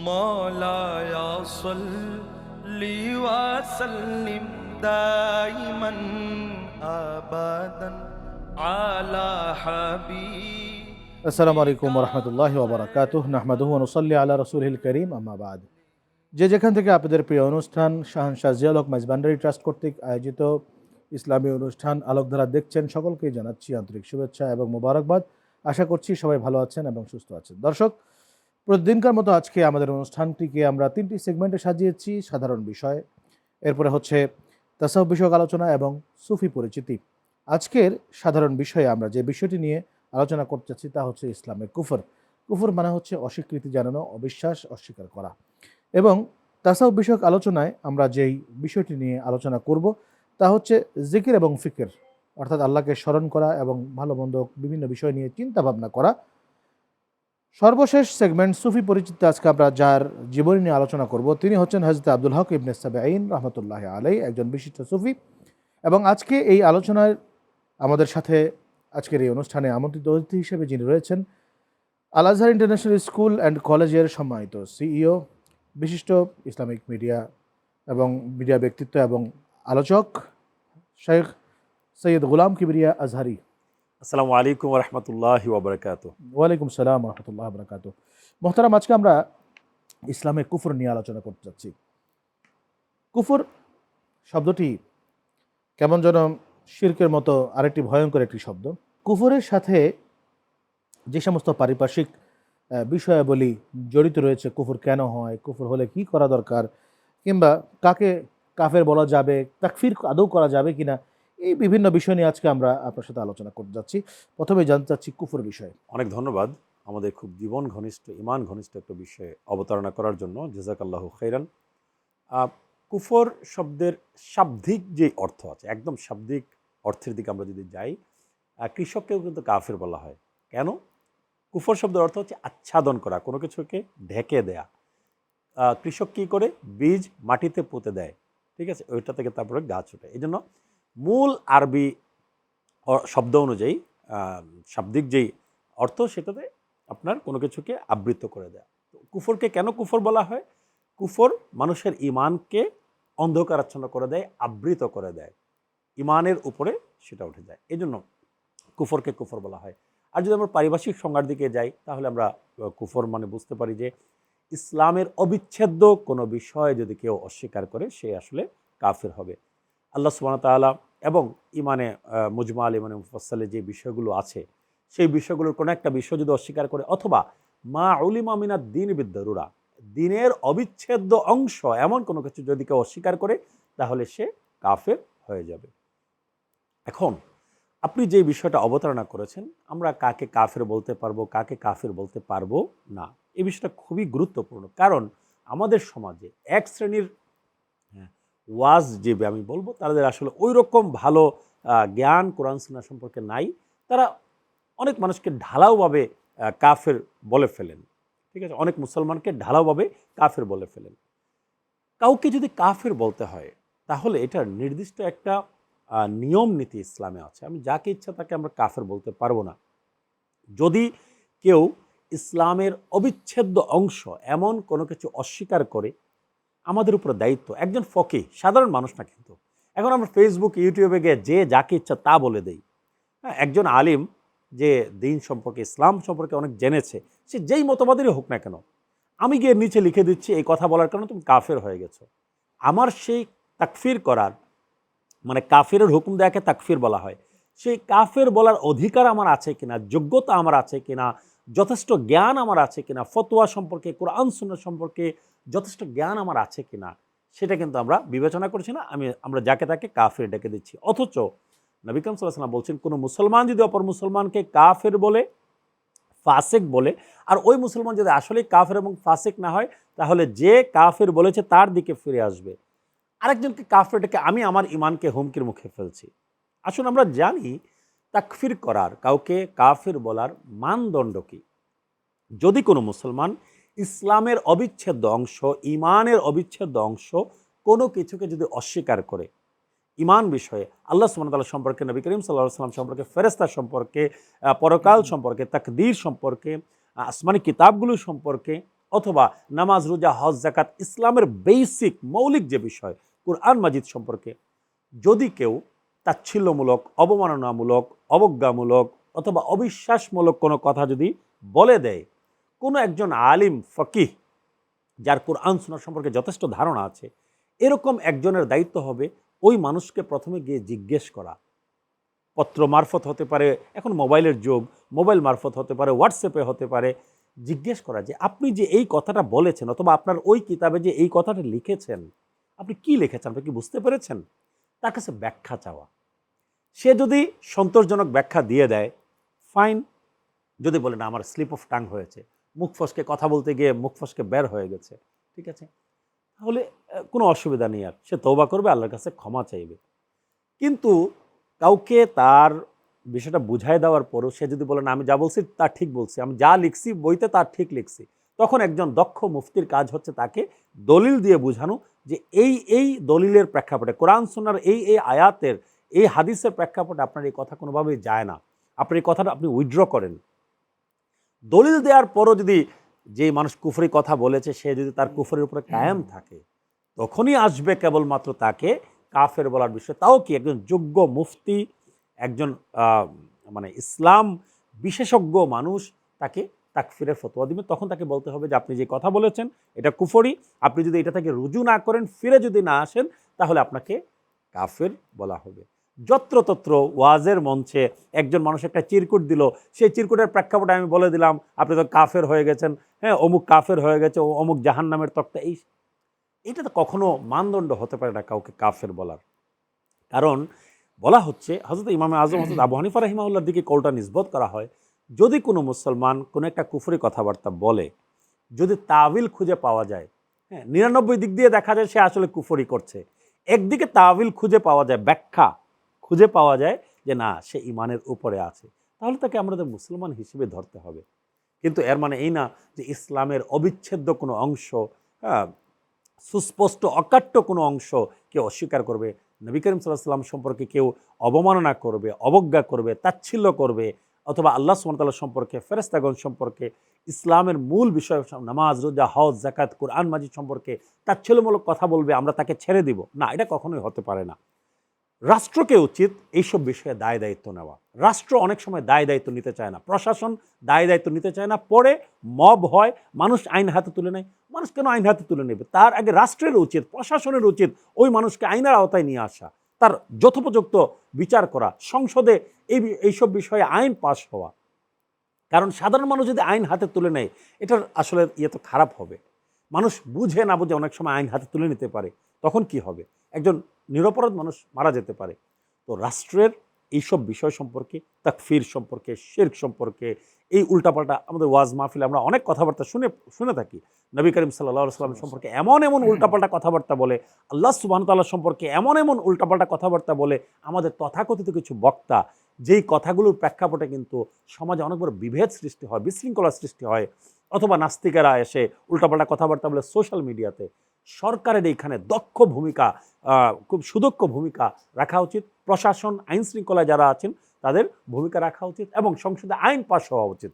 مولاي صل وسلم دائما ابدا على حبيب আসসালামু আলাইকুম রহমতুল্লাহ ওবরাকাতুহ নাহমাদুহু নসল্লি আল্লাহ রসুলহিল করিম আম্মাবাদ যে যেখান থেকে আপনাদের প্রিয় অনুষ্ঠান শাহানশাহ জিয়ালক মাইজবান্ডারি ট্রাস্ট কর্তৃক আয়োজিত ইসলামী অনুষ্ঠান আলোকধারা দেখছেন সকলকেই জানাচ্ছি আন্তরিক শুভেচ্ছা এবং মোবারকবাদ আশা করছি সবাই ভালো আছেন এবং সুস্থ আছেন দর্শক প্রতিদিনকার মতো আজকে আমাদের অনুষ্ঠানটিকে আমরা তিনটি সেগমেন্টে সাজিয়েছি, সাধারণ বিষয়। এরপরে হচ্ছে তাসাহ বিষয়ক আলোচনা এবং সুফি পরিচিতি। আজকের সাধারণ বিষয়ে আমরা যে বিষয়টি নিয়ে আলোচনা করতে চাচ্ছি তা হচ্ছে ইসলামে কুফর। কুফর মানে হচ্ছে অস্বীকৃতি জানানো, অবিশ্বাস অস্বীকার করা। এবং তাসাউফ বিষয়ক আলোচনায় আমরা যেই বিষয়টি নিয়ে আলোচনা করব তা হচ্ছে জিকির এবং ফিকির, অর্থাৎ আল্লাহকে স্মরণ করা এবং ভালো মন্দ বিভিন্ন বিষয় নিয়ে চিন্তা ভাবনা করা। সর্বশেষ সেগমেন্ট সুফি পরিচিত আজকে আমরা যার জীবনী নিয়ে আলোচনা করব, তিনি হচ্ছেন হজরত আব্দুল হক ইবনে সাবেঈন রহমতুল্লাহ আলাই একজন বিশিষ্ট সুফি। এবং আজকে এই আলোচনায় আমাদের সাথে আজকের এই অনুষ্ঠানে আমন্ত্রিত অতিথি হিসেবে যিনি রয়েছেন Al Azhar international school and কলেজের সম্মানিত সিইও, বিশিষ্ট ইসলামিক মিডিয়া এবং মিডিয়া ব্যক্তিত্ব এবং আলোচক, শেখ সৈয়দ গোলাম কিবরিয়া আজহারি। আসসালামু আলাইকুম রহমতুল্লাহ ওবরাকাত ওয়ালাইকুম সালাম রহমতুল্লাহ বরকাত মোহতারাম, আজকে আমরা ইসলামে কুফর নিয়ে আলোচনা করতে যাচ্ছি। কুফর শব্দটি কেমন যেন শির্কের মতো আরেকটি ভয়ঙ্কর একটি শব্দ। কুফরের সাথে যে সমস্ত পারিপার্শ্বিক বিষয়াবলী জড়িত রয়েছে, কুফর কেন হয়, কুফর হলে কি করা দরকার, কিংবা কাকে কাফের বলা যাবে, তাকফির আদৌ করা যাবে কিনা এই বিভিন্ন বিষয় নিয়ে আজকে আমরা আপনার সাথে আলোচনা করতে যাচ্ছি। প্রথমে জানতে চাচ্ছি কুফর বিষয়ে। অনেক ধন্যবাদ। আমাদের খুব জীবন ঘনিষ্ঠ, ইমান ঘনিষ্ঠ একটা বিষয়ে অবতারণা করার জন্য। জেজাকাল্লাহ খৈরান কুফর শব্দের শাব্দিক যে অর্থ আছে, একদম শাব্দিক অর্থের দিকে আমরা যদি যাই কৃষককেও কিন্তু কাফের বলা হয়। কেন? কুফর শব্দের অর্থ হচ্ছে আচ্ছাদন করা, কোনো কিছুকে ঢেকে দেয়া। কৃষক কী করে? বীজ মাটিতে পুঁতে দেয়। ঠিক আছে? ওইটা থেকে তারপরে গাছ ওঠে এই জন্য মূল আরবি শব্দ অনুযায়ী শাব্দিক যেই অর্থ সেটাতে আপনার কোনো কিছুকে আবৃত করে দেয়া। কুফরকে কেন কুফর বলা হয়? কুফর মানুষের ইমানকে অন্ধকারাচ্ছন্ন করে দেয়, আবৃত করে দেয়। ইমানের উপরে সেটা উঠে যায়। এই জন্য কুফরকে কুফর বলা হয়। আর যদি আমরা পারিভাষিক সংজ্ঞার দিকে যাই, তাহলে আমরা কুফর মানে বুঝতে পারি যে ইসলামের অবিচ্ছেদ্য কোনো বিষয় যদি কেউ অস্বীকার করে, সে আসলে কাফের হবে। আল্লাহ সুবাহ তাআলা এবং ইমানে আহ, মুজমা আল ইমানে মুফাসালে যে বিষয়গুলো আছে সেই বিষয়গুলোর কোনো একটা বিষয় যদি অস্বীকার করে অথবা মা উলিমা মিনা দিন বিদ্যারুরা দিনের অবিচ্ছেদ্য অংশ এমন কোনো কিছু যদি কেউ অস্বীকার করে তাহলে সে কাফের হয়ে যাবে। এখন আপনি যে বিষয়টা অবতারণা করেছেন আমরা কাকে কাফের বলতে পারব কাকে কাফের বলতে পারব না এই বিষয়টা খুবই গুরুত্বপূর্ণ। কারণ আমাদের সমাজে এক শ্রেণির ওয়াজ যে আমি বলব, তাদের আসলে ওই রকম ভালো জ্ঞান কোরআন সুন্নাহ সম্পর্কে নাই। তারা অনেক মানুষকে ঢালাওভাবে কাফের বলে ফেলেন। ঠিক আছে? অনেক মুসলমানকে ঢালাওভাবে কাফের বলে ফেলেন। কাউকে যদি কাফের বলতে হয়, তাহলে এটার নির্দিষ্ট একটা নিয়ম নীতি ইসলামে আছে। আমি যাকে ইচ্ছা তাকে আমরা কাফের বলতে পারব না। যদি কেউ ইসলামের অবিচ্ছেদ্য অংশ, এমন কোনো কিছু অস্বীকার করে আমাদের উপরে দায়িত্ব। একজন ফকি, সাধারণ মানুষ না কিন্তু। এখন আমরা ফেসবুক ইউটিউবে গিয়ে যে যাকে ইচ্ছা তা বলে দেই। হ্যাঁ একজন আলিম যে দিন সম্পর্কে, ইসলাম সম্পর্কে অনেক জেনেছে, সে যেই মতবাদেরই হোক না কেন, আমি গিয়ে নিচে লিখে দিচ্ছি, এই কথা বলার কারণে তুমি কাফের হয়ে গেছো। আমার সেই তাকফির করার মানে কাফের হুকুম দেয়াকে তাকফির বলা হয়, সেই কাফের বলার অধিকার আমার আছে কিনা, যোগ্যতা আমার আছে কিনা, যথেষ্ট জ্ঞান আমার আছে কিনা, ফতোয়া সম্পর্কে, কোরআন, সুন্নাহ সম্পর্কে যথেষ্ট জ্ঞান আমার আছে কিনা, সেটা কিন্তু আমরা বিবেচনা করছি না। আমি, আমরা যাকে তাকে কাফের ডেকে দিচ্ছি। অথচ নবিকাম সাল্লাহ বলছেন, কোনো মুসলমান যদি অপর মুসলমানকে কাফের বলে, ফাসেক বলে, আর ওই মুসলমান যদি আসলে কাফের এবং ফাসেক না হয়, তাহলে যে কাফের বলেছে তার দিকে ফিরে আসবে। আরেকজনকে কাফের ডেকে আমি আমার ইমানকে হুমকির মুখে ফেলছি। আসুন আমরা জানি, তাকফির করার কাউকে কাফের বলার মানদণ্ড কি? যদি কোনো মুসলমান ইসলামের অবিচ্ছেদ্য অংশ, ইমানের অবিচ্ছেদ্য অংশ কোনো কিছুকে যদি অস্বীকার করে, ইমান বিষয়ে আল্লাহ সুবহানাহু সম্পর্কে, নবী করিম সাল্লাহ সাল্লাম সম্পর্কে ফেরেস্তা সম্পর্কে পরকাল সম্পর্কে, তাকদীর সম্পর্কে আসমানি কিতাবগুলো সম্পর্কে অথবা নামাজ, রোজা, হজ জাকাত ইসলামের বেসিক মৌলিক যে বিষয়, কোরআন মাজিদ সম্পর্কে যদি কেউ তাচ্ছিল্যমূলক, অবমাননামূলক, অবজ্ঞামূলক অথবা অবিশ্বাসমূলক কোনো কথা যদি বলে দেয় কোনো একজন আলিম ফকিহ, যার কোরআন শোনার সম্পর্কে যথেষ্ট ধারণা আছে, এরকম একজনের দায়িত্ব হবে ওই মানুষকে প্রথমে গিয়ে জিজ্ঞেস করা। পত্র মারফত হতে পারে, এখন মোবাইলের যুগ, মোবাইল মারফত হতে পারে, হোয়াটসঅ্যাপে হতে পারে, জিজ্ঞেস করা যে আপনি যে এই কথাটা বলেছেন অথবা আপনার ওই কিতাবে যে এই কথাটা লিখেছেন, আপনি কি লিখেছেন, আপনি কি বুঝতে পেরেছেন? তার কাছে ব্যাখ্যা চাওয়া। সে যদি সন্তোষজনক ব্যাখ্যা দিয়ে দেয়, ফাইন। যদি বলে, না, আমার স্লিপ অফ টাং হয়েছে। মুখ ফসকে কথা বলতে গিয়ে মুখ ফসকে বের হয়ে গেছে, ঠিক আছে? তাহলে কোনো অসুবিধা নেই আর। সে তৌবা করবে, আল্লাহর কাছে ক্ষমা চাইবে। কিন্তু কাউকে তার বিষয়টা বুঝাই দেওয়ার পরও সে যদি বলে, না, আমি যা বলছি তা ঠিক বলছি, আমি যা লিখছি বইতে তা ঠিক লিখছি। তখন একজন দক্ষ মুফতির কাজ হচ্ছে তাকে দলিল দিয়ে বোঝানো যে এই এই দলিলের প্রেক্ষাপটে, কোরআন সোনার এই এই আয়াতের, এই হাদিসের প্রেক্ষাপটে আপনার এই কথা কোনোভাবেই যায় না। আপনার এই কথাটা আপনি উইথড্র করেন। দলিল দেওয়ার পরও যদি যে মানুষ কুফরি কথা বলেছে সে যদি তার কুফরের উপরে কায়েম থাকে তখনই আসবে কেবলমাত্র তাকে কাফের বলার বিষয়। তাও কি একজন যোগ্য মুফতি একজন মানে ইসলাম বিশেষজ্ঞ মানুষ তাকে তাকফিরের ফতোয়া দিবে? তখন তাকে বলতে হবে যে আপনি যে কথা বলেছেন এটা কুফরি। আপনি যদি এটা থেকে রুজু না করেন ফিরে যদি না আসেন তাহলে আপনাকে কাফের বলা হবে। যত্রতত্র ওয়াজের মঞ্চে একজন মানুষ একটা চিরকুট দিল। সেই চিরকুটের প্রেক্ষাপটে আমি বলে দিলাম, আপনি তো কাফের হয়ে গেছেন হ্যাঁ অমুক কাফের হয়ে গেছে, ও অমুক জাহান নামের তক্তা। এই এটা তো কখনো মানদণ্ড হতে পারে না কাউকে কাফের বলার। কারণ বলা হচ্ছে হজরত ইমামে আজম হজরত আবু হানিফা রহিমাউল্লার দিকে কলটা নিষ্পত করা হয়, যদি কোনো মুসলমান কোনো একটা কুফুরি কথাবার্তা বলে, যদি তাবিল খুঁজে পাওয়া যায় হ্যাঁ নিরানব্বই দিক দিয়ে দেখা যায় সে আসলে কুফরি করছে। একদিকে তাবিল খুঁজে পাওয়া যায় ব্যাখ্যা খুঁজে পাওয়া যায় যে না, সে ইমানের উপরে আছে। তাহলে তাকে আমাদের মুসলমান হিসেবে ধরতে হবে। কিন্তু এর মানে এই না যে ইসলামের অবিচ্ছেদ্য কোনো অংশ হ্যাঁ সুস্পষ্ট অকাট্য কোনো অংশ কেউ অস্বীকার করবে। নবী করিম সাল্লাহ সম্পর্কে কেউ অবমাননা করবে, অবজ্ঞা করবে, তাচ্ছিল্য করবে, অথবা আল্লাহ সুমতাল্লাহ সম্পর্কে ফেরেস্তাগণ সম্পর্কে, ইসলামের মূল বিষয় নামাজ, রোজা, হজ জাকাত কোরআন মাজিদ সম্পর্কে তাচ্ছিল্যমূলক কথা বলবে, আমরা তাকে ছেড়ে দিব। না, এটা কখনোই হতে পারে না। রাষ্ট্রকে উচিত এইসব বিষয়ে দায় দায়িত্ব নেওয়া। রাষ্ট্র অনেক সময় দায় দায়িত্ব নিতে চায় না। প্রশাসন দায় দায়িত্ব নিতে চায় না। পরে মব হয়, মানুষ আইন হাতে তুলে নেয়। মানুষ কেন আইন হাতে তুলে নেবে? তার আগে রাষ্ট্রের উচিত, প্রশাসনের উচিত ওই মানুষকে আইনের আওতায় নিয়ে আসা, তার যথোপযুক্ত বিচার করা, সংসদে এই এইসব বিষয়ে আইন পাশ হওয়া। কারণ সাধারণ মানুষ যদি আইন হাতে তুলে নেয়, এটার আসলে ইয়ে তো খারাপ হবে। মানুষ বুঝে না বুঝে অনেক সময় আইন হাতে তুলে নিতে পারে। তখন কি হবে? একজন নিরপরাধ মানুষ মারা যেতে পারে। তো রাষ্ট্রের এইসব বিষয় সম্পর্কে তাকফির সম্পর্কে শেরক সম্পর্কে এই উল্টাপাল্টা আমাদের ওয়াজ মাহফিলে আমরা অনেক কথাবার্তা শুনে শুনে থাকি। নবী করিম সাল্লাহ সাল্লাম সম্পর্কে এমন এমন উল্টাপাল্টা কথাবার্তা বলে আল্লাহ সুবাহ তাল্লাহ সম্পর্কে এমন এমন উল্টাপাল্টা কথাবার্তা বলে আমাদের তথাকথিত কিছু বক্তা যেই কথাগুলোর প্রেক্ষাপটে কিন্তু সমাজে অনেক বড় বিভেদ সৃষ্টি হয় বিশৃঙ্খলা সৃষ্টি হয় অথবা নাস্তিকেরা এসে উল্টাপাল্টা কথাবার্তা বলে সোশ্যাল মিডিয়াতে সরকারের এইখানে দক্ষ ভূমিকা খুব সুদক্ষ ভূমিকা রাখা উচিত। প্রশাসন আইন শৃঙ্খলা যারা আছেন তাদের ভূমিকা রাখা উচিত এবং সংসদে আইন পাশ হওয়া উচিত।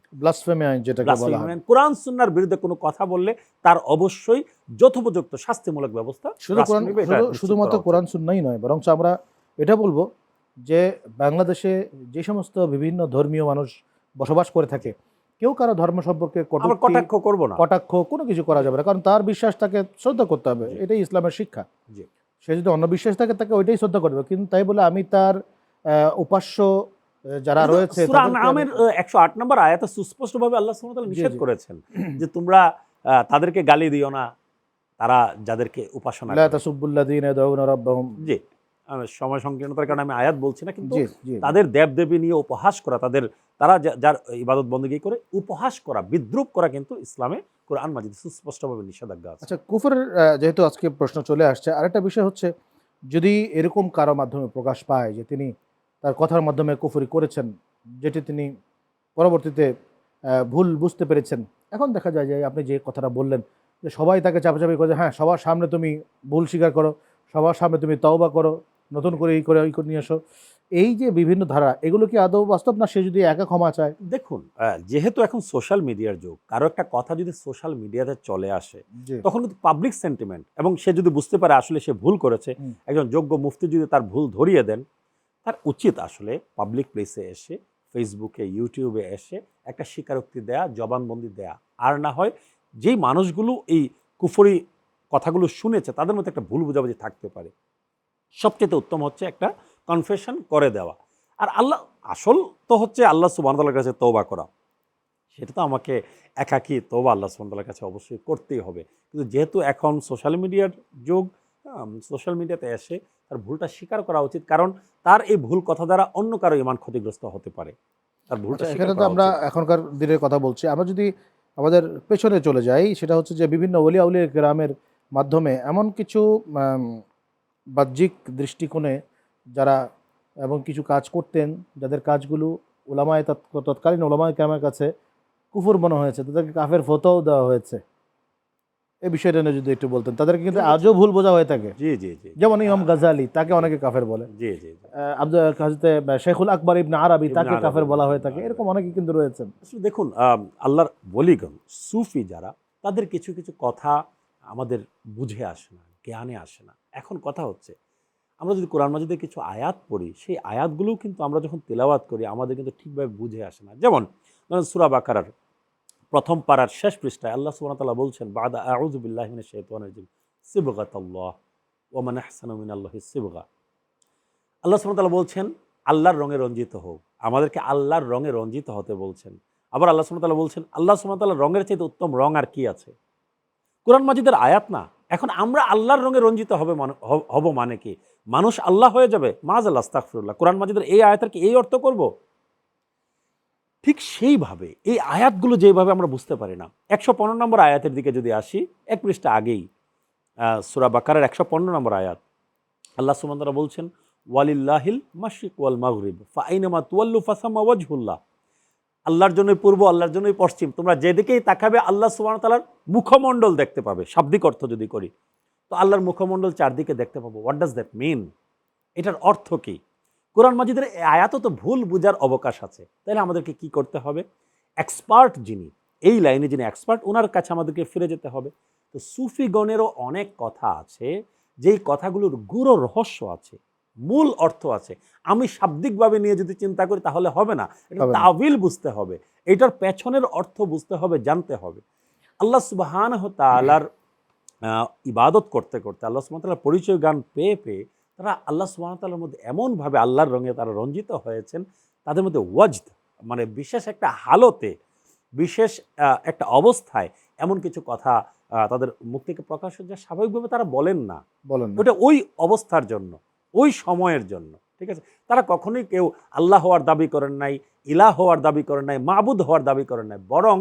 কোরআন সুন্নার বিরুদ্ধে কোনো কথা বললে তার অবশ্যই যথোপযুক্ত শাস্তিমূলক ব্যবস্থা শুধুমাত্র করা কোরআন সুন্নাই নয় বরং আমরা এটা বলব যে বাংলাদেশে যে সমস্ত বিভিন্ন ধর্মীয় মানুষ বসবাস করে থাকে কেউ কারও ধর্ম সম্পর্কে কটাক্ষ করব না। কটাক্ষ কোনো কিছু করা যাবে না। কারণ তার বিশ্বাস তাকে শ্রদ্ধা করতে হবে। এটাই ইসলামের শিক্ষা। সে যদি অন্য বিশ্বাস থাকে তাকে ওইটাই শ্রদ্ধা করবে। কিন্তু তাই বলে আমি তার উপাস্য যারা রয়েছে সূরা তাদেরকে আমি- আনআমের একশো আট নম্বর আয়াতে সুস্পষ্টভাবে আল্লাহ নিষেধ করেছেন যে তোমরা তাদেরকে গালি দিও না। তারা যাদেরকে উপাসনা জি। সময় সংকীর্ণতার কারণে আমি আয়াত বলছি না কিন্তু তাদের দেবদেবী নিয়ে উপহাস করা তাদের তারা যার ইবাদত বন্দী করে উপহাস করা বিদ্রুপ করা কিন্তু ইসলামে কোরআন মাজিদ সুস্পষ্টভাবে নিষেধাজ্ঞা আছে। আচ্ছা কুফরের আহ, যেহেতু আজকে প্রশ্ন চলে আসছে আরেকটা বিষয় হচ্ছে যদি এরকম কারও মাধ্যমে প্রকাশ পায় যে তিনি তার কথার মাধ্যমে কুফরি করেছেন যেটি তিনি পরবর্তীতে ভুল বুঝতে পেরেছেন এখন দেখা যায় যে আপনি যে কথাটা বললেন যে সবাই তাকে চাপাচাপি করে হ্যাঁ সবার সামনে তুমি ভুল স্বীকার করো সবার সামনে তুমি তওবা করো নতুন করে এই করে এই করে নিয়ে আসো এই যে বিভিন্ন ধারা এগুলো কি আদৌ বাস্তব না সে যদি একা ক্ষমা চায়? দেখুন যেহেতু এখন সোশ্যাল মিডিয়ার যুগ কারও একটা কথা যদি সোশ্যাল মিডিয়াতে চলে আসে তখন কিন্তু পাবলিক সেন্টিমেন্ট এবং সে যদি বুঝতে পারে আসলে সে ভুল করেছে একজন যোগ্য মুফতি যদি তার ভুল ধরিয়ে দেন তার উচিত আসলে পাবলিক প্লেসে এসে ফেসবুকে ইউটিউবে এসে একটা স্বীকারোক্তি দেয়া জবানবন্দি দেয়া। আর না হয় যেই মানুষগুলো এই কুফরি কথাগুলো শুনেছে তাদের মধ্যে একটা ভুল বোঝাবুঝি থাকতে পারে। সবচেয়ে উত্তম হচ্ছে একটা কনফেশন করে দেওয়া। আর আল্লাহ আসল তো হচ্ছে আল্লাহ সুবাহতাল্লার কাছে তৌবা করা। সেটা তো আমাকে একাকি তৌবা আল্লাহ সুবাহতাল্লার কাছে অবশ্যই করতেই হবে। কিন্তু যেহেতু এখন সোশ্যাল মিডিয়ার যুগ সোশ্যাল মিডিয়াতে এসে তার ভুলটা স্বীকার করা উচিত কারণ তার এই ভুল কথা দ্বারা অন্য কারও ইমান ক্ষতিগ্রস্ত হতে পারে। তার ভুলটা আচ্ছা, এখানে তো আমরা এখনকার দিনের কথা বলছি। আমরা যদি আমাদের পেছনে চলে যাই সেটা হচ্ছে যে বিভিন্ন অলিয়া উলিয়া গ্রামের মাধ্যমে এমন কিছু বাহ্যিক দৃষ্টিকোণে যারা এবং কিছু কাজ করতেন যাদের কাজগুলো ওলামায় তৎ- তৎকালীন ওলামায় গ্রামের কাছে কুফুর মনে হয়েছে তাদেরকে কাফের ফতোও দেওয়া হয়েছে। এই বিষয়টা নিয়ে যদি একটু বলতেন তাদেরকে কিন্তু আজও ভুল বোঝা হয়ে থাকে। জি জি জি। যেমন ইমাম গাজালি তাকে অনেকে কাফের বলে। জি জি আব্দুল হাজতে শেখুল আকবর ইবনে আরবি তাকে কাফের বলা হয়ে থাকে। এরকম অনেকে কিন্তু রয়েছেন। দেখুন আল্লাহর বলিগণ সুফি যারা তাদের কিছু কিছু কথা আমাদের বুঝে আসে না, জ্ঞানে আসে না। এখন কথা হচ্ছে, আমরা যদি কোরআন মাজিদের কিছু আয়াত পড়ি, সেই আয়াতগুলোও কিন্তু আমরা যখন তেলাওয়াত করি, আমাদের কিন্তু ঠিকভাবে বুঝে আসে না। যেমন ধরেন সুরা বাকারার প্রথম পাড়ার শেষ পৃষ্ঠায় আল্লাহ ওয়া বলছেন, বাদা আউযু বিল্লাহি মিনাশ শাইতানির রাজিম, সিবগাতাল্লাহ ওয়া মান আহসানু সিবগা। আল্লাহ ওয়া বলছেন, আল্লাহর রঙে রঞ্জিত হোক আমাদেরকে আল্লাহর রঙে রঞ্জিত হতে বলছেন। আবার আল্লাহ সুমতাল্লাহ বলছেন, আল্লাহ সুমতাল্লাহ রঙের চাইতে উত্তম রং আর কি আছে? কোরআন মাজিদের আয়াত না। এখন আমরা আল্লাহর রঙে রঞ্জিত হবে হব মানে কি? মানুষ আল্লাহ হয়ে যাবে? মাজ আল্লাহ আস্তাগফিরুল্লাহ। কোরআন মাজিদের এই আয়াতের কি এই অর্থ করব? ঠিক সেইভাবে এই আয়াতগুলো যেভাবে আমরা বুঝতে পারি না। একশো পনেরো নম্বর আয়াতের দিকে যদি আসি, এক পৃষ্ঠা আগেই সূরা বাকারের একশো পনেরো নম্বর আয়াত। আল্লাহ সুমতাল্লাহ বলছেন, ওয়ালিল্লাহিল মাসিক ওয়াল মাগরিব ফাইনামা তুয়াল্লু ফাসামা ওয়াজহুল্লাহ। আল্লাহর জন্যই পূর্ব, আল্লাহর জন্যই পশ্চিম। তোমরা যেদিকেই তাকাবে, আল্লাহ সুবহানাহু তালার মুখমণ্ডল দেখতে পাবে। শাব্দিক অর্থ যদি করি, তো আল্লাহর মুখমণ্ডল চারদিকে দেখতে পাবো। হোয়াট ডাজ দ্যাট মিন এটার অর্থ কি? কোরআন মাজিদের আয়াত তো ভুল বোঝার অবকাশ আছে। তাহলে আমাদেরকে কি করতে হবে? এক্সপার্ট যিনি, এই লাইনে যিনি এক্সপার্ট ওনার কাছে আমাদেরকে ফিরে যেতে হবে। তো সুফিগণেরও অনেক কথা আছে, যেই কথাগুলোর গুরু রহস্য আছে। মূল অর্থ আছে। আমি শাব্দিকভাবে নিয়ে যদি চিন্তা করি তাহলে হবে না। এটা তাবিল বুঝতে হবে। এটার পেছনের অর্থ বুঝতে হবে জানতে হবে। আল্লাহ সুবাহান তালার ইবাদত করতে করতে আল্লাহ সুবাহ তালার পরিচয় গান পেয়ে পেয়ে তারা আল্লাহ সুবাহ তালার মধ্যে এমনভাবে আল্লাহর রঙে তারা রঞ্জিত হয়েছেন তাদের মধ্যে ওয়াজদ মানে বিশেষ একটা হালতে বিশেষ একটা অবস্থায় এমন কিছু কথা তাদের মুখ থেকে প্রকাশ হচ্ছে যা স্বাভাবিকভাবে তারা বলেন না। বলেন। ওটা ওই অবস্থার জন্য। ওই সময়ের জন্য ঠিক আছে? তারা কখনোই কেউ আল্লাহ হওয়ার দাবি করেন নাই ইলা হওয়ার দাবি করেন নাই মাবুদ হওয়ার দাবি করেন নাই বরং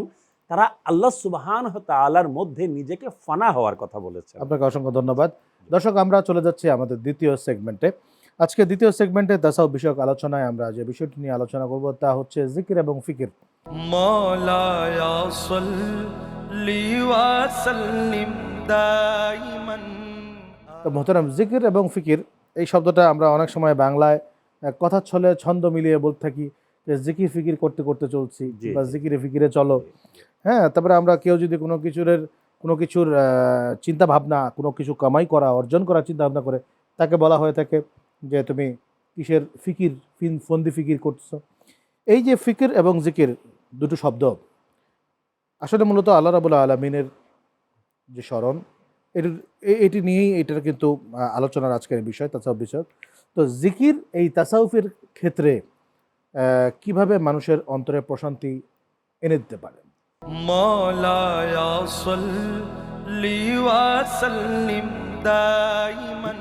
তারা আল্লাহ সুবাহান তালার মধ্যে নিজেকে ফানা হওয়ার কথা বলেছে আপনাকে অসংখ্য ধন্যবাদ। দর্শক আমরা চলে যাচ্ছি আমাদের দ্বিতীয় সেগমেন্টে আজকে দ্বিতীয় সেগমেন্টে দাসাও বিষয়ক আলোচনায় আমরা যে বিষয়টি নিয়ে আলোচনা করব তা হচ্ছে জিকির এবং ফিকির। মহতারাম জিকির এবং ফিকির এই শব্দটা আমরা অনেক সময় বাংলায় কথার ছলে ছন্দ মিলিয়ে বলতে থাকি যে জিকির ফিকির করতে করতে চলছি বা জিকিরে ফিকিরে চলো। হ্যাঁ তারপরে আমরা কেউ যদি কোনো কিছুর কোনো কিছুর চিন্তা ভাবনা কোনো কিছু কামাই করা অর্জন করার চিন্তা ভাবনা করে তাকে বলা হয়ে থাকে যে তুমি কিসের ফিকির ফিন- ফন্দি ফিকির করছ? এই যে ফিকির এবং জিকির দুটো শব্দ আসলে মূলত আল্লাহ রাবুল্লাহ আলমিনের যে স্মরণ এটি এটি নিয়েই এটার কিন্তু আলোচনার আজকের বিষয় তাছাউফ বিষয়ক তো জিকির এই তাসাউফের ক্ষেত্রে কীভাবে মানুষের অন্তরে প্রশান্তি এনে দিতে পারে?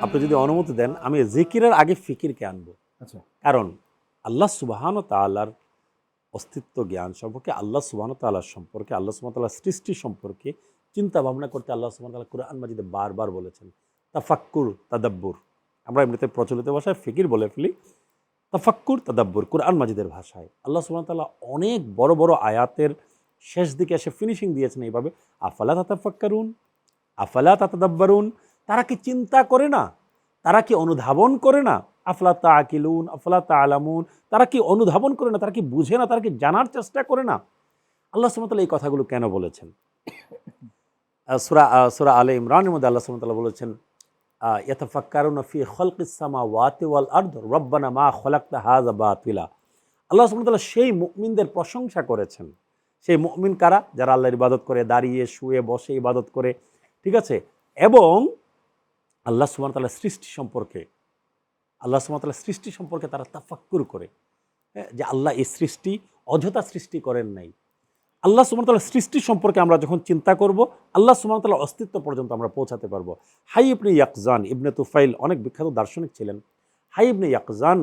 আপনি যদি অনুমতি দেন আমি জিকিরের আগে ফিকিরকে আনব। আচ্ছা। কারণ আল্লাহ সুবাহান তালার অস্তিত্ব জ্ঞান সম্পর্কে আল্লাহ সুবাহান তাল্লাহ সম্পর্কে আল্লাহ সুবাহ তাল্লাহ সৃষ্টি সম্পর্কে চিন্তা ভাবনা করতে আল্লাহ সুবাহ তাল্লাহ কোরআন মাজিদে বারবার বলেছেন, তাফাক্কুর, তাদাব্বুর। আমরা এমনিতে প্রচলিত ভাষায় ফিকির বলে ফেলি, তাফাক্কুর, তাদাব্বুর। কোরআন মাজিদের ভাষায়। আল্লাহ তাল্লাহ অনেক বড় বড় আয়াতের শেষ দিকে এসে ফিনিশিং দিয়েছেন এইভাবে, আফালা তাতাফাক্কারুন? আফালা তাতাদাব্বারুন? তারা কি চিন্তা করে না? তারা কি অনুধাবন করে না? আফলা তা আকিলুন আফলা তা আলামুন তারা কি অনুধাবন করে না? তারা কি বুঝে না? তারা কি জানার চেষ্টা করে না? আল্লাহ সুমতাল এই কথাগুলো কেন বলেছেন? সুরা সুরা আলে ইমরানের মধ্যে আল্লাহ সুমতাল্লাহ বলেছেন ইয়াতাফাক্কারুন ফি খলকিস সামাওয়াতি ওয়াল আরদ রব্বানা মা খলাকতা হাযা বাতিলা। আল্লাহ সুবহানাহু সেই মুমিনদের প্রশংসা করেছেন। সেই মুমিন কারা? যারা আল্লাহর ইবাদত করে দাঁড়িয়ে শুয়ে বসে ইবাদত করে ঠিক আছে? এবং আল্লাহ তাআলা সৃষ্টি সম্পর্কে আল্লাহ তাআলা সৃষ্টি সম্পর্কে তারা তাফাক্কুর করে। হ্যাঁ, যে আল্লাহ এই সৃষ্টি অযথা সৃষ্টি করেন নাই। আল্লাহ সুমতাল্লাহ সৃষ্টি সম্পর্কে আমরা যখন চিন্তা করব, আল্লাহ সুমতাল্লাহ অস্তিত্ব পর্যন্ত আমরা পৌঁছাতে পারব। হাই ইবনে ইয়াকজান, ইবনে তুফাইল অনেক বিখ্যাত দার্শনিক ছিলেন। হাই ইবনে ইয়াকজান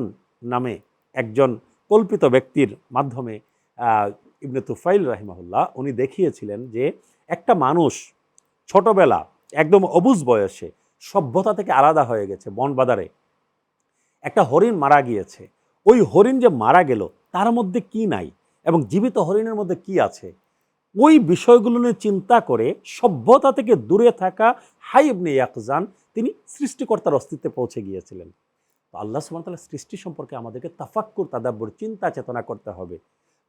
নামে একজন কল্পিত ব্যক্তির মাধ্যমে ইবনে তুফাইল রাহিমাহুল্লাহ উনি দেখিয়েছিলেন যে একটা মানুষ ছোটবেলা একদম অবুজ বয়সে সভ্যতা থেকে আলাদা হয়ে গেছে বনবাদারে। একটা হরিণ মারা গিয়েছে। ওই হরিণ যে মারা গেল, তার মধ্যে কি নাই? এবং জীবিত হরিণের মধ্যে কি আছে? ওই বিষয়গুলো নিয়ে চিন্তা করে সভ্যতা থেকে দূরে থাকা হাইবনে ইয়াকজান তিনি সৃষ্টিকর্তার অস্তিত্বে পৌঁছে গিয়েছিলেন। তো আল্লাহ সুবহানাহু সৃষ্টি সম্পর্কে আমাদেরকে তাফাক্কুর, তাদাব্বুর, চিন্তা চেতনা করতে হবে।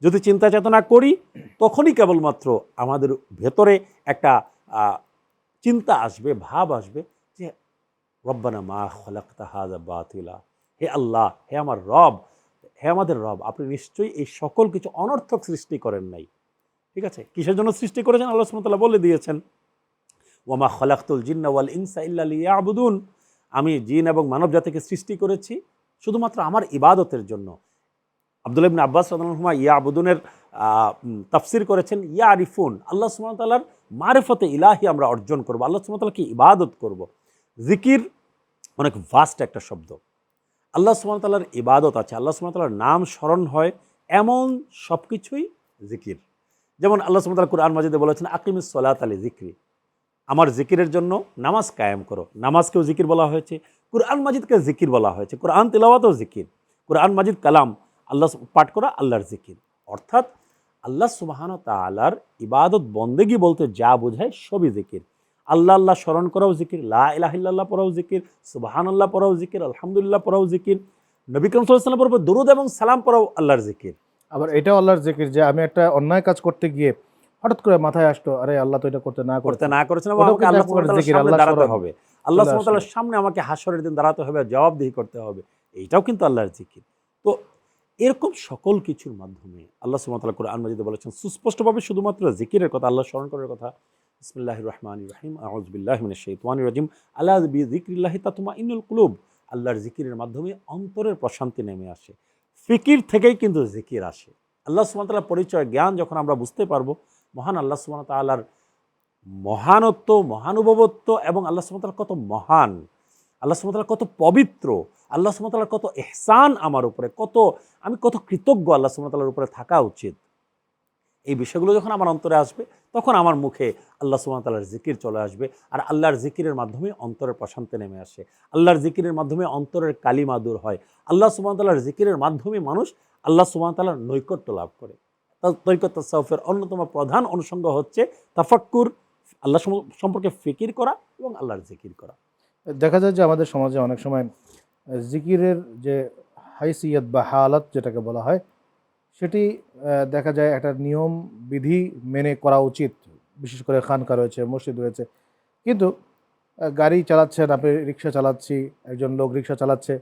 যদি চিন্তা চেতনা করি, তখনই কেবলমাত্র আমাদের ভেতরে একটা চিন্তা আসবে, ভাব আসবে যে, রব্বানা মা খলাক্তা হাজা বাতিলা, হে আল্লাহ, হে আমার রব হে আমাদের রব, আপনি নিশ্চয়ই এই সকল কিছু অনর্থক সৃষ্টি করেন নাই। ঠিক আছে? কিসের জন্য সৃষ্টি করেছেন? আল্লাহ সুমতাল্লাহ বলে দিয়েছেন ওমা খলাক্তুল জিন্না ওয়াল ইনসা ইল্লা লিয়াবুদুন। আমি জিন এবং মানব জাতিকে সৃষ্টি করেছি শুধুমাত্র আমার ইবাদতের জন্য। আব্দুল ইবনে আব্বাস রাদিয়াল্লাহু ইয়া আবুদুনের তাফসির করেছেন ইয়া আরিফুন আল্লাহ সুমতাল্লাহর মারেফতে ইলাহি আমরা অর্জন করব। আল্লাহ সুমতাল্লাহকে ইবাদত করব? জিকির অনেক ভাস্ট একটা শব্দ। আল্লাহ সুমতাল্লাহর ইবাদত আছে। আল্লাহ সুমতাল্লাহর নাম স্মরণ হয় এমন সব কিছুই জিকির। যেমন আল্লাহ সুমতাল্লাহ কুরআন মাজিদে বলেছেন, আকিমিস সলাত আলী জিক্রি আমার জিকিরের জন্য নামাজ কায়েম করো। নামাজকেও জিকির বলা হয়েছে, কুরআন মাজিদকে জিকির বলা হয়েছে। কুরআন তিলাওয়াতও জিকির। কুরআন মাজিদ কালাম, আল্লাহ পাঠ করা আল্লাহর জিকির। অর্থাৎ আল্লাহ সুবাহান তালার ইবাদত, বন্দেগি বলতে যা বোঝায় সবই জিকির। আল্লাহ আল্লাহ স্মরণ করাও জিকির লা ইলাহিল্লাহ পড়াও জিকির সুবাহান আল্লাহ পড়াও জিকির আলহামদুলিল্লাহ পড়াও জিকির নবী করিম সাল্লাম পড়াও দরুদ এবং সালাম পড়াও আল্লাহর জিকির। আবার এটাও আল্লাহর জিকির যে আমি একটা অন্যায় কাজ করতে গিয়ে হঠাৎ করে মাথায় আসতো আরে আল্লাহ তো এটা করতে না করতে না করেছেন আমাকে আল্লাহ দাঁড়াতে হবে। আল্লাহ চলে সামনে আমাকে হাসরের দিন দাঁড়াতে হবে জবাবদিহি করতে হবে। এইটাও কিন্তু আল্লাহর জিকির। তো এরকম সকল কিছুর মাধ্যমে আল্লাহ সুবহানাহু করে মাজিদে বলেছেন সুস্পষ্টভাবে শুধুমাত্র জিকিরের কথা আল্লাহ স্মরণ করার কথা বিসমিল্লাহির রহমানির রহিম আউযু বিল্লাহি মিনাশ শাইতানির রাজিম আলা বি যিকরিল্লাহি ইনুল কুলুব আল্লাহর জিকিরের মাধ্যমে অন্তরের প্রশান্তি নেমে আসে। ফিকির থেকেই কিন্তু জিকির আসে। আল্লাহ তাআলার পরিচয় জ্ঞান যখন আমরা বুঝতে পারব, মহান আল্লাহ তাআলার মহানত্ব, মহানুভবত্ব এবং আল্লাহ সুমতাল কত মহান, আল্লাহ সুমতাল কত পবিত্র, আল্লাহ সুমতালার কত এহসান আমার উপরে, কত, আমি কত কৃতজ্ঞ আল্লাহ সুমতালার উপরে থাকা উচিত। এই বিষয়গুলো যখন আমার অন্তরে আসবে, তখন আমার মুখে আল্লাহ সুমতালার জিকির চলে আসবে আর আল্লাহর জিকিরের মাধ্যমে অন্তরের প্রশান্তি নেমে আসে। আল্লাহর জিকিরের মাধ্যমে অন্তরের কালিমা দূর হয়। আল্লাহ সুমতালার জিকিরের মাধ্যমে মানুষ আল্লাহ সুমতালার নৈকট্য লাভ করে। তৈকত তাসাউফের অন্যতম প্রধান অনুষঙ্গ হচ্ছে তাফাক্কুর, আল্লাহ সম্পর্কে ফিকির করা এবং আল্লাহর জিকির করা। দেখা যায় যে আমাদের সমাজে অনেক সময় জিকিরের যে হাইসিয়ত বা হালাত যেটাকে বলা হয় সেটি দেখা যায় একটা নিয়ম, বিধি মেনে করা উচিত। বিশেষ করে খানকা রয়েছে, মসজিদ রয়েছে। কিন্তু গাড়ি চালাচ্ছেন আপনি রিক্সা চালাচ্ছি, একজন লোক রিক্সা চালাচ্ছে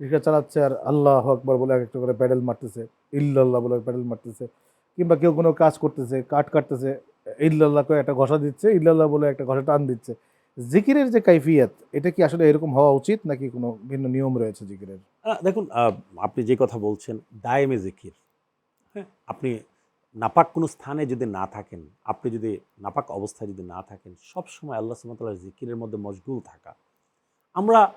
রিক্সা চালাচ্ছে আর আল্লাহ আকবর বলে একটা করে প্যাডেল মারতেছে, ইল্লাল্লাহ বলে প্যাডেল মারতেছে। কিংবা কেউ কোনো কাজ করতেছে, কাঠ কাটতেছে, ইল্লাল্লাহ করে একটা ঘষা দিচ্ছে, ইল্লাল্লাহ বলে একটা ঘষা টান দিচ্ছে। জিকিরের যে কাইফিয়াত, এটা কি আসলে এরকম হওয়া উচিত নাকি কোনো ভিন্ন নিয়ম রয়েছে জিকিরের? দেখুন আপনি যে কথা বলছেন, দায়েমে জিকির। হ্যাঁ। আপনি নাপাক কোনো স্থানে যদি না থাকেন, আপনি যদি নাপাক অবস্থায় যদি না থাকেন সব সময় আল্লাহ সুমতাল্লাহ জিকিরের মধ্যে মশগুল থাকা। আমরা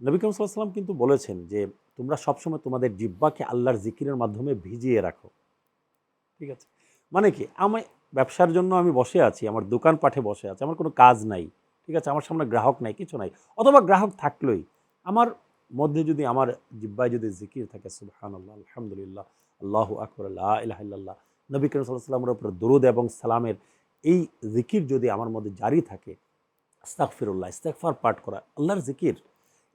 নবী করিম সাল্লাম কিন্তু বলেছেন যে, তোমরা সবসময় তোমাদের জিব্বাকে আল্লাহর জিকিরের মাধ্যমে ভিজিয়ে রাখো। ঠিক আছে? মানে কি? আমি ব্যবসার জন্য আমি বসে আছি, আমার দোকান পাঠে বসে আছি, আমার কোনো কাজ নাই। ঠিক আছে? আমার সামনে গ্রাহক নাই, কিছু নাই। অথবা গ্রাহক থাকলোই। আমার মধ্যে যদি, আমার জিব্বায় যদি জিকির থাকে সুবহান আল্লাহ আলহামদুলিল্লাহ আল্লাহ আকবর আল্লাহ ইলাহিল্লাহ নবী করিম সাল্লাহ সাল্লামের উপর দরুদ এবং সালামের এই জিকির যদি আমার মধ্যে জারি থাকে ইস্তাকফিরুল্লাহ ইস্তাকফার পাঠ করা, আল্লাহর জিকির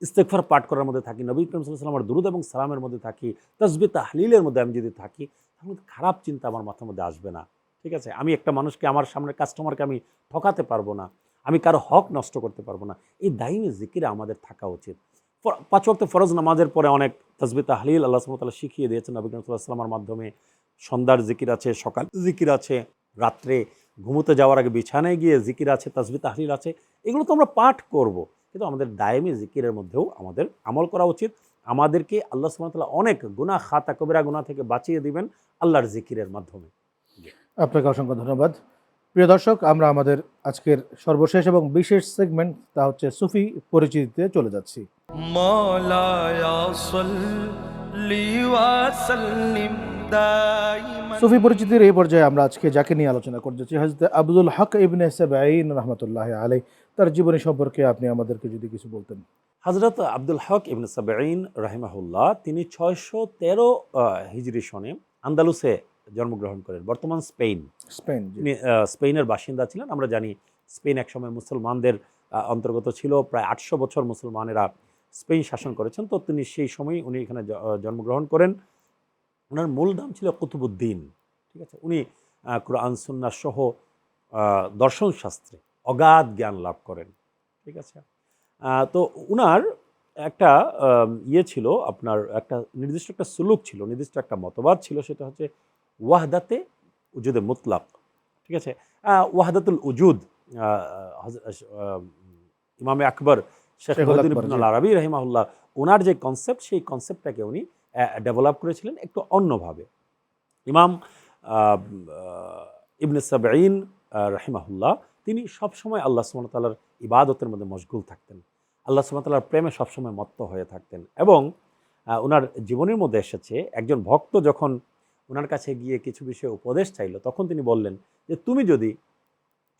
ইস্তেকফার পাঠ করার মধ্যে থাকি, নবী করিম সাল্লামের দুরুদ এবং সালামের মধ্যে থাকি, তসবি তাহলিলের মধ্যে আমি যদি থাকি, তাহলে খারাপ চিন্তা আমার মাথার মধ্যে আসবে না। ঠিক আছে? আমি একটা মানুষকে, আমার সামনের কাস্টমারকে আমি ঠকাতে পারব না। আমি কারও হক নষ্ট করতে পারব না। এই দাইমি জিকিরে আমাদের থাকা উচিত। পাঁচ ওয়াক্ত ফরজ নামাজের পরে অনেক তসবি তাহলিল আল্লাহ সুমতাল্লাহ শিখিয়ে দিয়েছেন নবী করিম সাল্লাহ সাল্লামের মাধ্যমে। সন্ধ্যার জিকির আছে, সকাল জিকির আছে, রাত্রে ঘুমোতে যাওয়ার আগে বিছানায় গিয়ে জিকির আছে তসবি তাহলিল আছে, এগুলো তো আমরা পাঠ করব। কিন্তু আমাদের দায়েমি জিকিরের মধ্যেও আমাদের আমল করা উচিত। আমাদেরকে আল্লাহ সুমতাল্লাহ অনেক গুনাহ, খাতা কবিরা গুনাহ থেকে বাঁচিয়ে দিবেন আল্লাহর জিকিরের মাধ্যমে। আপনাকে অসংখ্য ধন্যবাদ। প্রিয় দর্শক, আমরা আমাদের আজকের সর্বশেষ এবং বিশেষ সেগমেন্ট তা হচ্ছে সুফি পরিচিতিতে চলে যাচ্ছি। সুফি পরিচিতির এই পর্যায়ে আমরা আজকে যাকে নিয়ে আলোচনা করতেছি হজরত আব্দুল হক ইবনে সেবাইন রহমতুল্লাহ আলাই তার জীবনী সম্পর্কে আপনি আমাদেরকে যদি কিছু বলতেন। হজরত আব্দুল হক ইবনে সাবাইন রাহিমাহুল্লাহ, তিনি ছয়শো তেরো হিজরি সনে আন্দালুসে জন্মগ্রহণ করেন। বর্তমান স্পেন স্পেন স্পেনের বাসিন্দা ছিলেন। আমরা জানি স্পেন একসময় মুসলমানদের অন্তর্গত ছিল। প্রায় আটশো বছর মুসলমানেরা স্পেন শাসন করেছেন। তো তিনি সেই সময় উনি এখানে জন্মগ্রহণ করেন। ওনার মূল নাম ছিল কুতুবুদ্দিন ঠিক আছে? উনি কোরআন সুন্না সহ আহ, দর্শন শাস্ত্রে অগাধ জ্ঞান লাভ করেন ঠিক আছে? তো উনার একটা ইয়ে ছিল আপনার একটা নির্দিষ্ট একটা সুলুক ছিল নির্দিষ্ট একটা মতবাদ ছিল সেটা হচ্ছে ওয়াহদাতে উজুদে মুতলাক। ঠিক আছে? ওয়াহদাতুল উজুদ ইমামে আকবর শেখ শেখুল মহিউদ্দিন। আরবি রহিমাহুল্লাহ ওনার যে কনসেপ্ট সেই কনসেপ্টটাকে উনি ডেভেলপ করেছিলেন একটু অন্যভাবে। ইমাম ইবনে সাবাইন রাহিমাহুল্লাহ তিনি সবসময় আল্লাহ সুমতালার ইবাদতের মধ্যে মশগুল থাকতেন। আল্লাহ সুমতালার প্রেমে সবসময় মত্ত হয়ে থাকতেন এবং ওনার জীবনের মধ্যে এসেছে একজন ভক্ত যখন ওনার কাছে গিয়ে কিছু বিষয়ে উপদেশ চাইলো, তখন তিনি বললেন যে, তুমি যদি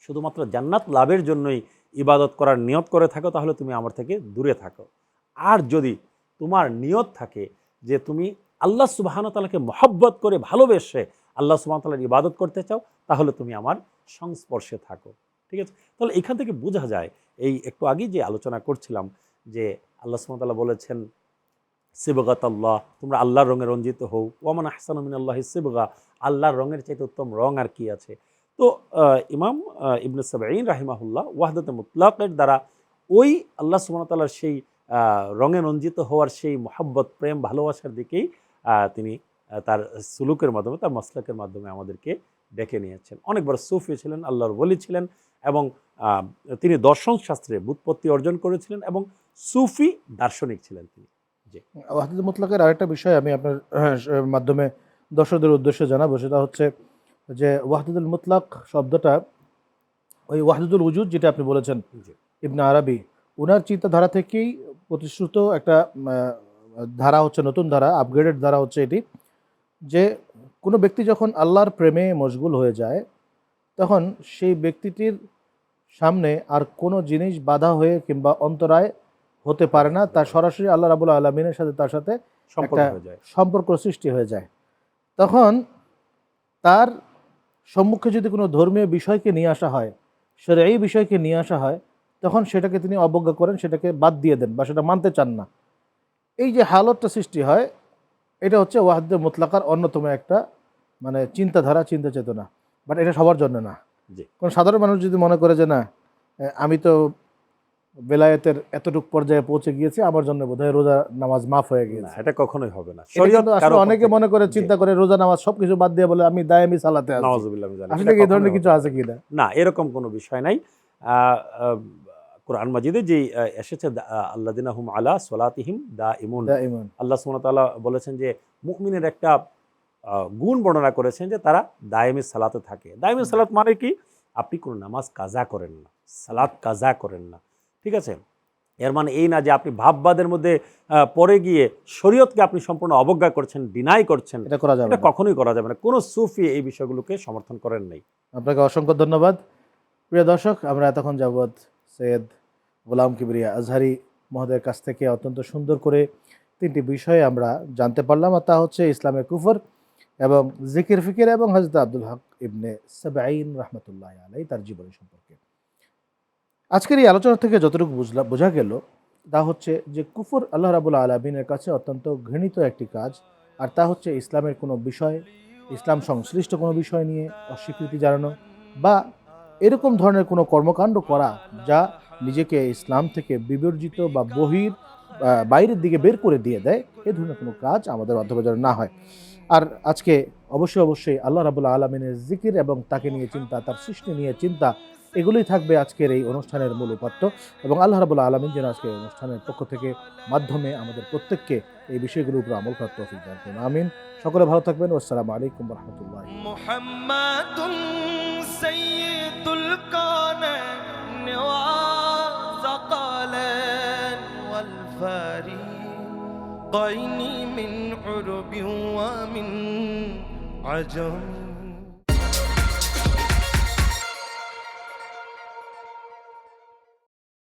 শুধুমাত্র জান্নাত লাভের জন্যই ইবাদত করার নিয়ত করে থাকো, তাহলে তুমি আমার থেকে দূরে থাকো। আর যদি তোমার নিয়ত থাকে যে, তুমি আল্লাহ সুবাহানতালাকে মহব্বত করে ভালোবেসে আল্লাহ সুবাহতালার ইবাদত করতে চাও, তাহলে তুমি আমার সংস্পর্শে থাকো। ঠিক আছে? তাহলে এখান থেকে বোঝা যায়, এই একটু আগেই যে আলোচনা করছিলাম যে, আল্লাহ সুবাহতাল্লাহ বলেছেন সিবগাত আল্লাহ, তোমরা আল্লাহর রঙে রঞ্জিত হও। ওয়ামান আহসান মিন আল্লাহ সিবগা, আল্লাহর রঙের চাইতে উত্তম রং আর কি আছে? তো ইমাম ইবনে সাবাইন রাহিমাহুল্লাহ ওয়াহদাতে মুতলাকের দ্বারা ওই আল্লাহ সুবহানাহু সেই রঙে রঞ্জিত হওয়ার সেই মোহাব্বত, প্রেম, ভালোবাসার দিকেই তিনি তার সুলুকের মাধ্যমে, তার মসলাকের মাধ্যমে আমাদেরকে ডেকে নিয়েছেন। অনেক বড় সুফি ছিলেন, আল্লাহর বলি ছিলেন এবং তিনি দর্শন শাস্ত্রে বুৎপত্তি অর্জন করেছিলেন এবং সুফি দার্শনিক ছিলেন তিনি। ওয়াহিদুল মুতলাকের আরেকটা বিষয় আমি আপনার মাধ্যমে দর্শকদের উদ্দেশ্যে জানাব সেটা হচ্ছে যে ওয়াহিদুল মুতলাক শব্দটা ওই ওয়াহিদুল উজুদ যেটা আপনি বলেছেন ইবনা আরবি ওনার চিন্তাধারা থেকেই প্রতিশ্রুত একটা ধারা হচ্ছে নতুন ধারা আপগ্রেডেড ধারা হচ্ছে এটি যে কোনো ব্যক্তি যখন আল্লাহর প্রেমে মশগুল হয়ে যায় তখন সেই ব্যক্তিটির সামনে আর কোনো জিনিস বাধা হয়ে কিংবা অন্তরায় হতে পারে না তার সরাসরি আল্লাহ রাবুল আলমিনের সাথে তার সাথে সম্পর্ক হয়ে যায়। সম্পর্ক সৃষ্টি হয়ে যায়। তখন তার সম্মুখে যদি কোনো ধর্মীয় বিষয়কে নিয়ে আসা হয় সেটা এই বিষয়কে নিয়ে আসা হয় তখন সেটাকে তিনি অবজ্ঞা করেন সেটাকে বাদ দিয়ে দেন বা সেটা মানতে চান না। এই যে হালতটা সৃষ্টি হয় এটা হচ্ছে ওয়াহাদ্দ মুতলাকার অন্যতম একটা মানে চিন্তাধারা চিন্তা চেতনা। বাট এটা সবার জন্য না। কোন সাধারণ মানুষ যদি মনে করে যে না আমি তো বেলায়েতের এতটুক পর্যায়ে পৌঁছে গিয়েছি আমার জন্য বোধহয় রোজা নামাজ মাফ হয়ে না গিয়েছে। এটা কখনোই হবে না। শরীয়ত আসলে অনেকে মনে করে চিন্তা করে রোজা নামাজ সবকিছু বাদ দিয়ে বলে আমি দায়ামি সালাতে আছি। নাওয়াজুবিল্লাহ মিন যালিক। আসলে কি এই ধরনের কিছু আছে কিনা না। এরকম কোনো বিষয় নাই। কোরআন মাজিদে যে এসেছে আল্লাহ হুম আলা সোলাতিহিম দা ইমুন দাইমান আল্লাহ সুমতাল্লাহ বলেছেন যে মুকমিনের একটা গুণ বর্ণনা করেছেন যে তারা দায়েমি সালাতে থাকে। দায়েমি সালাত মানে কি? আপনি কোনো নামাজ কাজা করেন না। সালাত কাজা করেন না। ঠিক আছে? এর মানে এই না যে আপনি ভাববাদের মধ্যে পরে গিয়ে শরীয়তকে আপনি সম্পূর্ণ অবজ্ঞা করছেন ডিনাই করছেন এটা করা যাবে এটা। কখনোই করা যাবে না। কোনো সুফি এই বিষয়গুলোকে সমর্থন করেন নাই। আপনাকে অসংখ্য ধন্যবাদ। প্রিয় দর্শক আমরা এতক্ষণ যাবৎ সৈয়দ গোলাম কিবরিয়া আজহারি মহোদয়ের কাছ থেকে অত্যন্ত সুন্দর করে তিনটি বিষয়ে আমরা জানতে পারলাম আর তা হচ্ছে ইসলামের কুফর এবং জিকির ফিকির এবং হজরত আব্দুল হক ইবনে সাবাইন রহমতুল্লাহ আলাই তার জীবনী সম্পর্কে। আজকের এই আলোচনা থেকে যতটুকু বুঝলা বোঝা গেল, তা হচ্ছে যে কুফর আল্লাহ রাবুল আলমিনের কাছে অত্যন্ত ঘৃণিত একটি কাজ, আর তা হচ্ছে ইসলামের কোনো বিষয়, ইসলাম সংশ্লিষ্ট কোনো বিষয় নিয়ে অস্বীকৃতি জানানো বা এরকম ধরনের কোনো কর্মকাণ্ড করা যা নিজেকে ইসলাম থেকে বিবর্জিত বা বহির বাইরের দিকে বের করে দিয়ে দেয়, এ ধরনের কোনো কাজ আমাদের মাধ্যমে না হয়। আর আজকে অবশ্যই অবশ্যই আল্লাহ রাবুল্লাহ আলমিনের জিকির এবং তাকে নিয়ে চিন্তা, তার সৃষ্টি নিয়ে চিন্তা এগুলোই থাকবে আজকের এই অনুষ্ঠানের মূল উপাত্ত এবং আল্লাহ রাবুল্লাহ আলমিন যেন আজকে এই অনুষ্ঠানের পক্ষ থেকে মাধ্যমে আমাদের প্রত্যেককে এই বিষয়গুলোর উপর আমল করার তৌফিক দান করুন আমিন সকলে ভালো থাকবেন আসসালামু আলাইকুম রহমতুল্লাহ محمد سيد الكونين وثقلين والفريقين من عرب ومن عجم